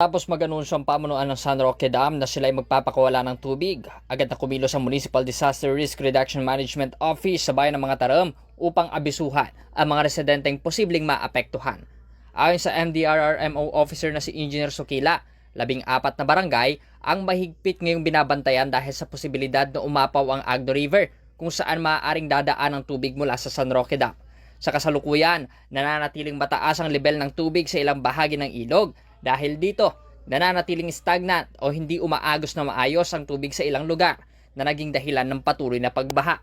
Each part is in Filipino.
Tapos mag-anunsyo ang pamunuan ng San Roque Dam na sila ay magpapakawala ng tubig. Agad na kumilos ang Municipal Disaster Risk Reduction Management Office sa bayan ng mga taram upang abisuhan ang mga residenteng posibleng maapektuhan. Ayon sa MDRRMO officer na si Engineer Sukila, labing apat na barangay ang mahigpit ngayong binabantayan dahil sa posibilidad na umapaw ang Agno River kung saan maaaring dadaan ang tubig mula sa San Roque Dam. Sa kasalukuyan, nananatiling mataas ang level ng tubig sa ilang bahagi ng ilog dahil dito, nananatiling stagnant o hindi umaagos na maayos ang tubig sa ilang lugar na naging dahilan ng patuloy na pagbaha.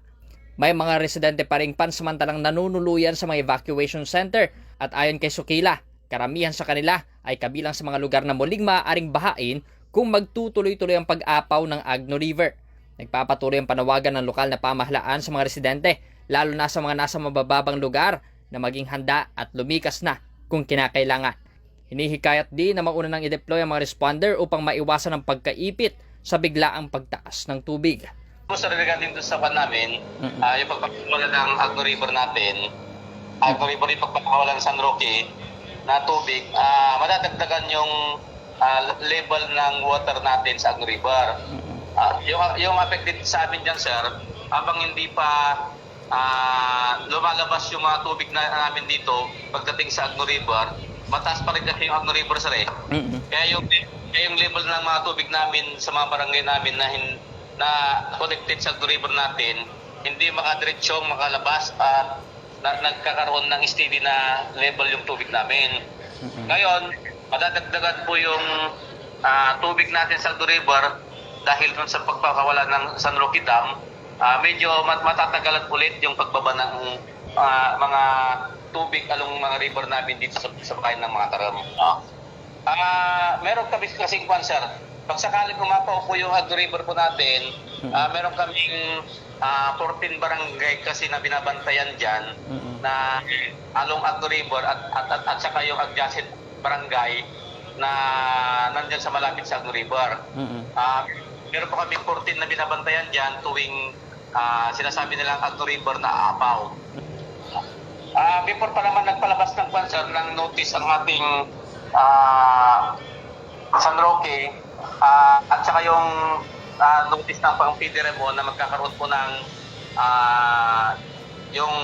May mga residente pa rin pansamantalang nanunuluyan sa mga evacuation center at ayon kay Sukila, karamihan sa kanila ay kabilang sa mga lugar na muling maaaring bahain kung magtutuloy-tuloy ang pag-apaw ng Agno River. Nagpapatuloy ang panawagan ng lokal na pamahalaan sa mga residente, lalo na sa mga nasa mabababang lugar na maging handa at lumikas na kung kinakailangan. Hinihikayat din na mauna nang i-deploy ang mga responder upang maiwasan ang pagkaipit sa biglaang pagtaas ng tubig. Gusto rin regarding doon sa pan namin, ah, yung pagpapakawala ng Agno River natin, Agno River yung pagpapakawala ng San Roque na tubig, ah, madadagdagan yung ah, level ng water natin sa Agno River. Ah, yung, yung affected sa amin dyan, sir, habang hindi pa ah, lumalabas yung mga tubig na namin dito pagdating sa Agno River, mataas pa rin kasi yung Agno River, sir eh. Kaya yung, kaya yung level ng mga tubig namin sa mga barangay namin na, hin, na connected sa river natin, hindi makadiretsyong makalabas at na, nagkakaroon ng steady na level yung tubig namin. Ngayon, madadagdagan po yung ah, tubig natin sa river dahil dun sa pagpapawala ng San Roque Dam, ah, medyo mat- matatagalan ulit yung pagbaba ng ah, mga tubig along mga river namin dito sa, sa bayan ng mga taram. Ah. Ah, meron kami kasing kwan, sir. Pag sakaling umapaw po yung Agno River po natin, ah, meron kaming ah, 14 barangay kasi na binabantayan dyan na along Agno River at, at, at, at saka yung adjacent barangay na nandyan sa malapit sa Agno River. Ah, meron po kami 14 na binabantayan dyan tuwing ah, sinasabi nilang Agno River na aapaw. Ah, before pa naman nagpalabas ng sponsor ng notice ang ating ah, San Roque ah, at saka yung ah, notice ng pang PDRMO na magkakaroon po ng ah, yung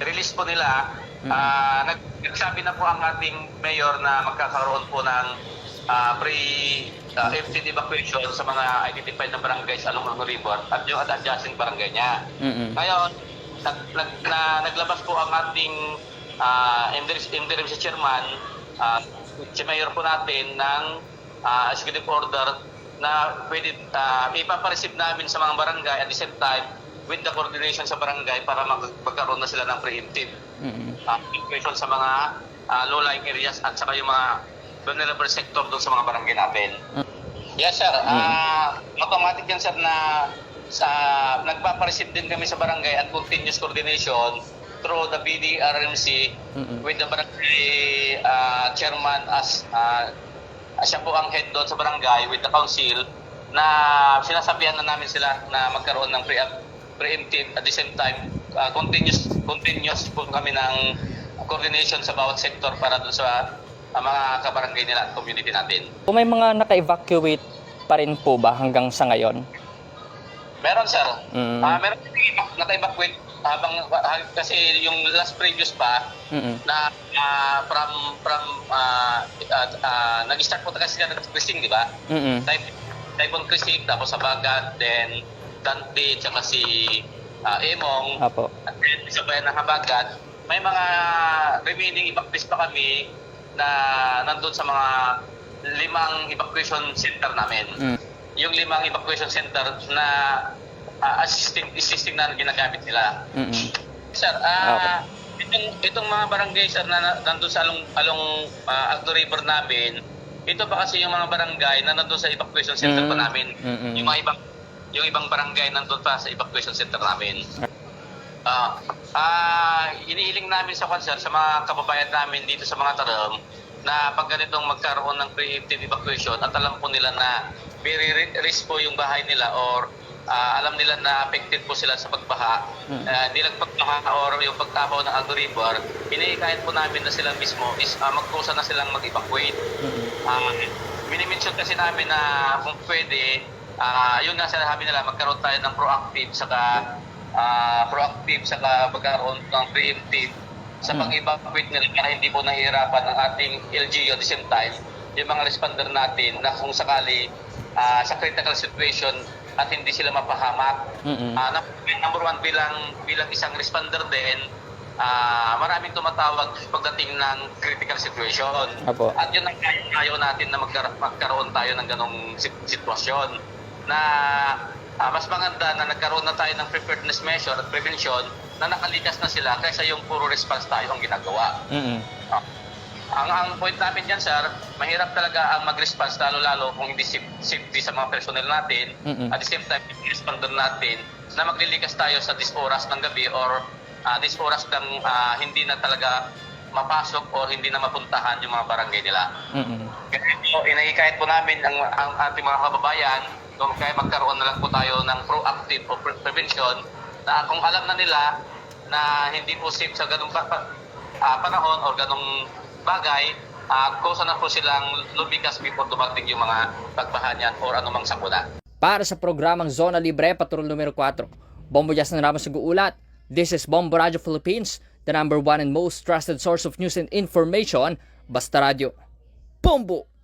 release po nila ah, nag nagsabi na po ang ating mayor na magkakaroon po ng ah, pre ah, empty evacuation sa mga identified na barangays along Agno River at yung adjacent barangay niya. Ngayon, nag, nag, na, naglabas po ang ating uh, interim, interim si chairman, ah, si mayor po natin ng ah, executive order na pwede uh, ipapareceive namin sa mga barangay at the same time with the coordination sa barangay para mag- magkaroon na sila ng preemptive uh, evacuation sa mga ah, low-lying areas at saka yung mga vulnerable sector doon sa mga barangay natin. Yes, sir. Ah, automatic yan, sir, na sa nagpapareceive din kami sa barangay at continuous coordination through the BDRMC with the barangay ah, chairman as ah, siya po ang head doon sa barangay with the council na sinasabihan na namin sila na magkaroon ng pre preemptive at the same time ah, continuous continuous po kami ng coordination sa bawat sector para doon sa ah, mga kabarangay nila at community natin. Kung may mga naka-evacuate pa rin po ba hanggang sa ngayon? Meron sir. Mm. Ah, meron naka-evacuate habang ah, kasi yung last previous pa Mm-mm. na ah, from from ah, ah, ah, nag-start po kasi sila ng Krising, di ba? Type Typhoon Krising, tapos sa Bagat, then Dante, tsaka si ah, Emong, Apo. at then sa bayan ng Habagat, may mga remaining evacuees pa kami na nandun sa mga limang evacuation center namin Mm. Yung limang evacuation center na ah, assisting assisting na ginagamit nila. Mm-mm. Sir, ah itong, itong mga barangay sir na na- nandun sa along along ah, Agno River namin, ito pa kasi yung mga barangay na nandun sa evacuation center pa Mm. namin. Mm-mm. Yung mga ibang yung ibang barangay nandun pa sa evacuation center namin. Ah, ah, iniiling namin sa concert sa mga kababayan namin dito sa mga taram na pag ganitong magkaroon ng preemptive evacuation at alam po nila na very ri- risk po yung bahay nila or ah, alam nila na affected po sila sa pagbaha, Mm. uh, pagbaha or yung pagtapaw ng Agno River, po namin na sila mismo is uh, magkusa na silang mag-evacuate. Mm-mm. uh, minimension kasi namin na kung pwede, ah, yun nga sinasabi nila, magkaroon tayo ng proactive saka ah, proactive saka magkaroon ng preemptive sa Hmm. pag-evacuate nila para hindi po nahihirapan ang ating LGU at the same time yung mga responder natin na kung sakali ah, sa critical situation at hindi sila mapahamak. Ah, num- number one, bilang, bilang isang responder din, ah, maraming tumatawag pagdating ng critical situation. Apo. At yun ang ayaw natin na magkar- magkaroon tayo ng ganong sit- sitwasyon na ah, mas maganda na nagkaroon na tayo ng preparedness measure at prevention na nakalikas na sila kaysa yung puro response tayo ang ginagawa. Mm-mm. Ah, ang ang point namin dyan, sir, mahirap talaga ang mag-response lalo-lalo kung hindi saf- safety sa mga personnel natin. Mm-mm. At the same time, responder natin na maglilikas tayo sa dis oras ng gabi or uh, dis oras ng ah, hindi na talaga mapasok o hindi na mapuntahan yung mga barangay nila. Mm-mm. Kaya po, inahikayat po namin ang, ang ating mga kababayan kung kaya magkaroon na lang po tayo ng proactive o pre- prevention na kung alam na nila na hindi po safe sa ganung pa, ah, panahon o ganung bagay, uh, kusa na po silang lumikas before dumating yung mga pagbahanyan or anumang sakuna. Para sa programang Zona Libre, Patrol numero 4, Bombo Jazz ng Ramos Ulat. This is Bombo Radio Philippines, the number one and most trusted source of news and information, Basta Radio. Bombo!